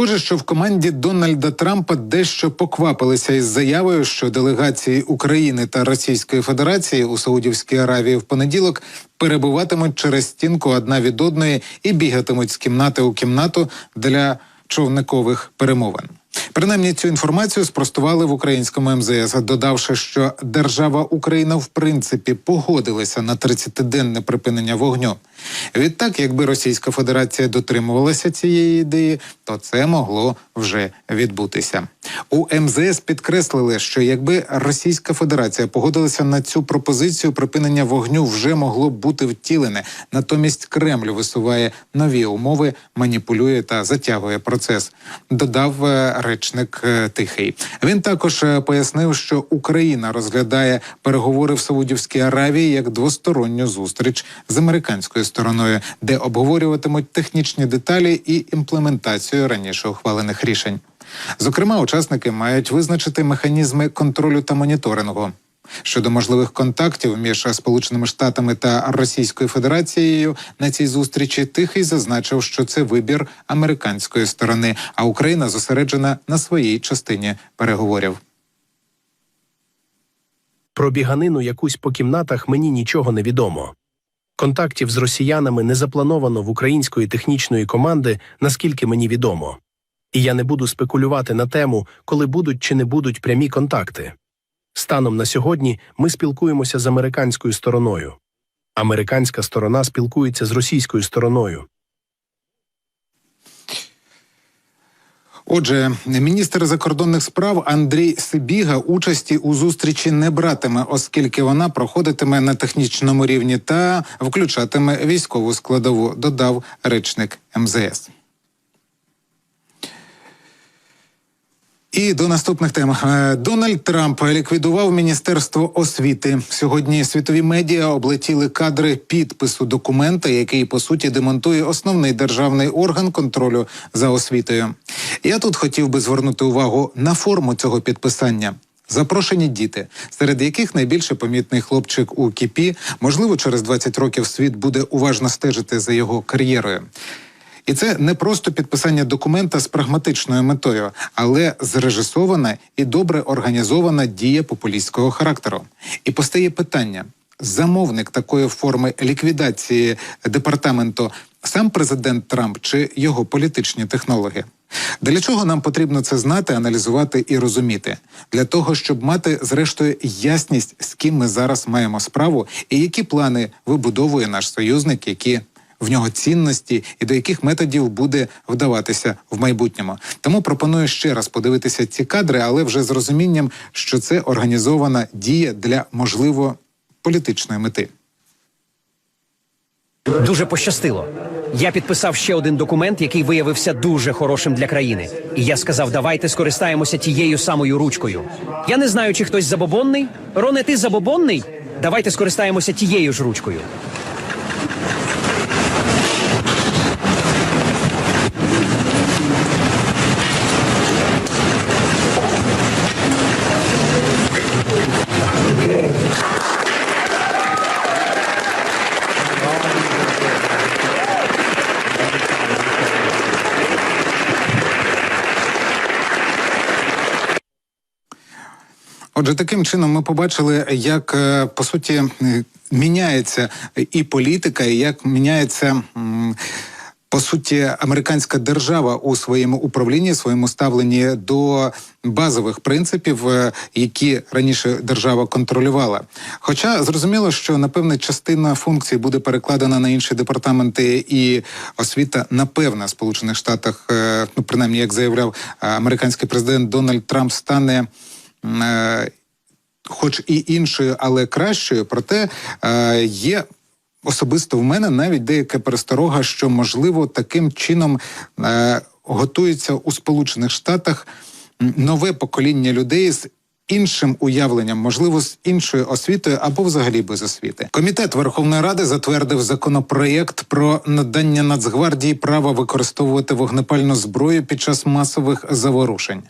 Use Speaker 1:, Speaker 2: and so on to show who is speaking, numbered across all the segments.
Speaker 1: Схоже, що в команді Дональда Трампа дещо поквапилися із заявою, що делегації України та Російської Федерації у Саудівській Аравії в понеділок перебуватимуть через стінку одна від одної і бігатимуть з кімнати у кімнату для човникових перемовин. Принаймні цю інформацію спростували в українському МЗС, додавши, що держава Україна в принципі погодилася на 30-денне припинення вогню. Відтак, якби Російська Федерація дотримувалася цієї ідеї, то це могло вже відбутися. У МЗС підкреслили, що якби Російська Федерація погодилася на цю пропозицію, припинення вогню вже могло б бути втілене. Натомість Кремль висуває нові умови, маніпулює та затягує процес. Додав е, речник е, Тихий. Він також е, пояснив, що Україна розглядає переговори в Саудівській Аравії як двосторонню зустріч з американською стороною, де обговорюватимуть технічні деталі і імплементацію раніше ухвалених рішень. Зокрема, учасники мають визначити механізми контролю та моніторингу. Щодо можливих контактів між Сполученими Штатами та Російською Федерацією на цій зустрічі тихий зазначив, що це вибір американської сторони, а Україна зосереджена на своїй частині переговорів.
Speaker 2: Про біганину якусь по кімнатах мені нічого не відомо. Контактів з росіянами не заплановано в української технічної команди, наскільки мені відомо. І я не буду спекулювати на тему, коли будуть чи не будуть прямі контакти. Станом на сьогодні ми спілкуємося з американською стороною. Американська сторона спілкується з російською стороною.
Speaker 1: Отже, міністр закордонних справ Андрій Сибіга участі у зустрічі не братиме, оскільки вона проходитиме на технічному рівні та включатиме військову складову, додав речник МЗС. І до наступних тем Е, Дональд Трамп ліквідував міністерство освіти. Сьогодні світові медіа облетіли кадри підпису документа, який по суті демонтує основний державний орган контролю за освітою. Я тут хотів би звернути увагу на форму цього підписання. Запрошені діти, серед яких найбільше помітний хлопчик у кіпі. Можливо, через 20 років світ буде уважно стежити за його кар'єрою. І це не просто підписання документа з прагматичною метою, але зрежисована і добре організована дія популістського характеру. І постає питання: замовник такої форми ліквідації департаменту сам президент Трамп чи його політичні технологи? Для чого нам потрібно це знати, аналізувати і розуміти? Для того, щоб мати зрештою ясність, з ким ми зараз маємо справу, і які плани вибудовує наш союзник, які в нього цінності і до яких методів буде вдаватися в майбутньому. Тому пропоную ще раз подивитися ці кадри, але вже з розумінням, що це організована дія для можливо політичної мети.
Speaker 3: Дуже пощастило. Я підписав ще один документ, який виявився дуже хорошим для країни. І я сказав, давайте скористаємося тією самою ручкою. Я не знаю, чи хтось забобонний. Роне, ти забобонний? Давайте скористаємося тією ж ручкою.
Speaker 1: Отже, таким чином ми побачили, як е, по суті е, міняється і політика, і як міняється. По суті, американська держава у своєму управлінні, своєму ставленні до базових принципів, е, які раніше держава контролювала. Хоча зрозуміло, що напевне частина функцій буде перекладена на інші департаменти, і освіта, напевно, в Сполучених Штатах, ну принаймні, як заявляв американський президент Дональд Трамп, стане. Хоч і іншою, але кращою, проте е, є. Особисто в мене навіть деяка пересторога, що можливо таким чином е, готується у Сполучених Штатах нове покоління людей з іншим уявленням, можливо, з іншою освітою або взагалі без освіти. Комітет Верховної Ради затвердив законопроєкт про надання Нацгвардії права використовувати вогнепальну зброю під час масових заворушень.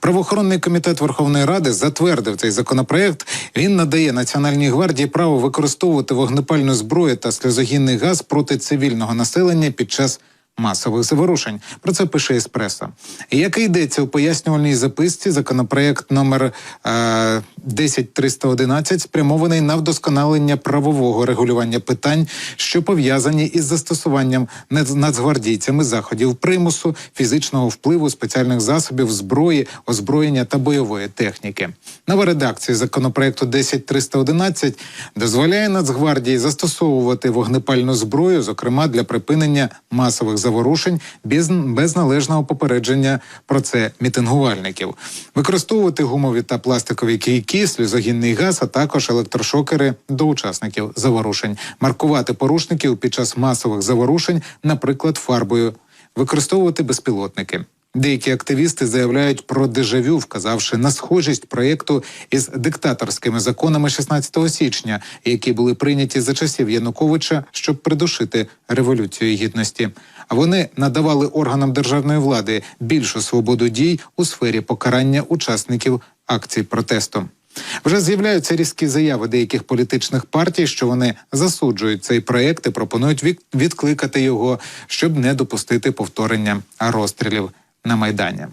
Speaker 1: Правоохоронний комітет Верховної Ради затвердив цей законопроект. Він надає Національній гвардії право використовувати вогнепальну зброю та сльозогінний газ проти цивільного населення під час масових заворушень. Про це пише Еспресо. Як і йдеться у пояснювальній записці, законопроект номер е, 10311 спрямований на вдосконалення правового регулювання питань, що пов'язані із застосуванням нацгвардійцями заходів примусу, фізичного впливу, спеціальних засобів, зброї, озброєння та бойової техніки. Нова редакція законопроекту 10311 дозволяє Нацгвардії застосовувати вогнепальну зброю, зокрема для припинення масових заворушень без, без належного попередження про це мітингувальників, використовувати гумові та пластикові кійки, сльозогінний газ, а також електрошокери до учасників заворушень, маркувати порушників під час масових заворушень, наприклад, фарбою, використовувати безпілотники. Деякі активісти заявляють про дежавю, вказавши на схожість проєкту із диктаторськими законами 16 січня, які були прийняті за часів Януковича, щоб придушити революцію гідності. А вони надавали органам державної влади більшу свободу дій у сфері покарання учасників акцій протесту. Вже з'являються різкі заяви деяких політичних партій, що вони засуджують цей проект і пропонують відкликати його, щоб не допустити повторення розстрілів на майдані.